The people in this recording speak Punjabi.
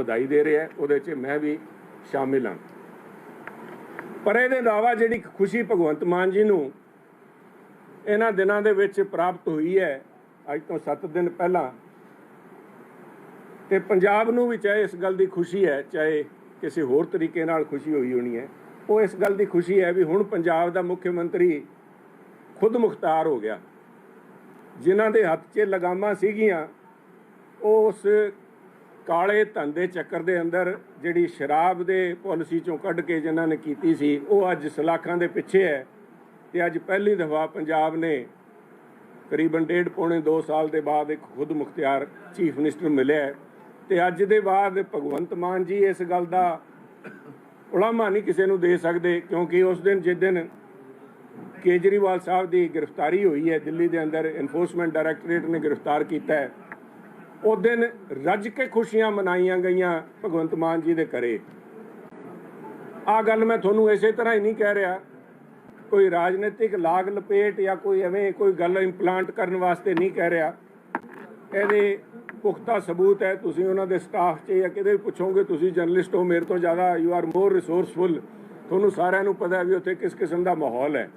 ਵਧਾਈ ਦੇ ਰਿਹਾ ਉਹਦੇ 'ਚ ਮੈਂ ਵੀ ਸ਼ਾਮਿਲ ਹਾਂ। ਪਰ ਇਹਦੇ ਇਲਾਵਾ ਜਿਹੜੀ ਖੁਸ਼ੀ ਭਗਵੰਤ ਮਾਨ ਜੀ ਨੂੰ ਇਹਨਾਂ ਦਿਨਾਂ ਦੇ ਵਿੱਚ ਪ੍ਰਾਪਤ ਹੋਈ ਹੈ, ਅੱਜ ਤੋਂ 7 ਦਿਨ ਪਹਿਲਾਂ, ਤੇ ਪੰਜਾਬ ਨੂੰ ਵੀ ਚਾਹੇ ਇਸ ਗੱਲ ਦੀ ਖੁਸ਼ੀ ਹੈ, ਚਾਹੇ ਕਿਸੇ ਹੋਰ ਤਰੀਕੇ ਨਾਲ ਖੁਸ਼ੀ ਹੋਈ ਹੋਣੀ ਹੈ, ਉਹ ਇਸ ਗੱਲ ਦੀ ਖੁਸ਼ੀ ਹੈ ਵੀ ਹੁਣ ਪੰਜਾਬ ਦਾ ਮੁੱਖ ਮੰਤਰੀ ਖੁਦ ਮੁਖਤਾਰ ਹੋ ਗਿਆ। ਜਿਨ੍ਹਾਂ ਦੇ ਹੱਥ 'ਚ ਲਗਾਮਾਂ ਸੀਗੀਆਂ, ਉਹ ਉਸ ਕਾਲੇ ਧਨ ਦੇ ਚੱਕਰ ਦੇ ਅੰਦਰ ਜਿਹੜੀ ਸ਼ਰਾਬ ਦੇ ਪਾਲਿਸੀ ਚੋਂ ਕੱਢ ਕੇ ਜਿਨ੍ਹਾਂ ਨੇ ਕੀਤੀ ਸੀ, ਉਹ ਅੱਜ ਸਲਾਖਾਂ ਦੇ ਪਿੱਛੇ ਹੈ ਤੇ ਅੱਜ ਪਹਿਲੀ ਦਫਾ ਪੰਜਾਬ ਨੇ ਕਰੀਬਨ ਡੇਢ ਪੌਣੇ 2 ਸਾਲ ਦੇ ਬਾਅਦ ਇੱਕ ਖੁਦ ਮੁਖਤਿਆਰ ਚੀਫ ਮਿਨਿਸਟਰ ਮਿਲਿਆ ਹੈ ਤੇ ਅੱਜ ਦੇ ਬਾਅਦ ਭਗਵੰਤ ਮਾਨ ਜੀ ਇਸ ਗੱਲ ਦਾ ਉਲਾਮਾ ਨਹੀਂ ਕਿਸੇ ਨੂੰ ਦੇ ਸਕਦੇ ਕਿਉਂਕਿ ਉਸ ਦਿਨ ਜਿਸ ਦਿਨ ਕੇਜਰੀਵਾਲ ਸਾਹਿਬ ਦੀ ਗ੍ਰਿਫਤਾਰੀ ਹੋਈ ਹੈ, ਦਿੱਲੀ ਦੇ ਅੰਦਰ ਐਨਫੋਰਸਮੈਂਟ ਡਾਇਰੈਕਟੋਰੇਟ ਨੇ ਗ੍ਰਿਫਤਾਰ ਕੀਤਾ ਹੈ ਉਹ ਦਿਨ ਰੱਜ ਕੇ ਖੁਸ਼ੀਆਂ ਮਨਾਈਆਂ ਗਈਆਂ ਭਗਵੰਤ ਮਾਨ ਜੀ ਦੇ ਘਰੇ। ਆ ਗੱਲ ਮੈਂ ਤੁਹਾਨੂੰ ਇਸੇ ਤਰ੍ਹਾਂ ਹੀ ਨਹੀਂ ਕਹਿ ਰਿਹਾ। ਕੋਈ ਰਾਜਨੀਤਿਕ ਲਾਗ ਲਪੇਟ ਜਾਂ ਕੋਈ ਐਵੇਂ ਕੋਈ ਗੱਲ ਇੰਪਲਾਂਟ ਕਰਨ ਵਾਸਤੇ ਨਹੀਂ ਕਹਿ ਰਿਹਾ। ਇਹਦੇ ਪੁਖਤਾ ਸਬੂਤ ਹੈ, ਤੁਸੀਂ ਉਹਨਾਂ ਦੇ ਸਟਾਫ 'ਚ ਜਾਂ ਕਿਤੇ ਪੁੱਛੋਗੇ, ਤੁਸੀਂ ਜਰਨਲਿਸਟ ਹੋ, ਮੇਰੇ ਤੋਂ ਜ਼ਿਆਦਾ ਯੂ ਆਰ ਮੋਰ ਰਿਸੋਰਸਫੁਲ ਤੁਹਾਨੂੰ ਸਾਰਿਆਂ ਨੂੰ ਪਤਾ ਵੀ ਉੱਥੇ ਕਿਸ ਕਿਸਮ ਦਾ ਮਾਹੌਲ ਹੈ।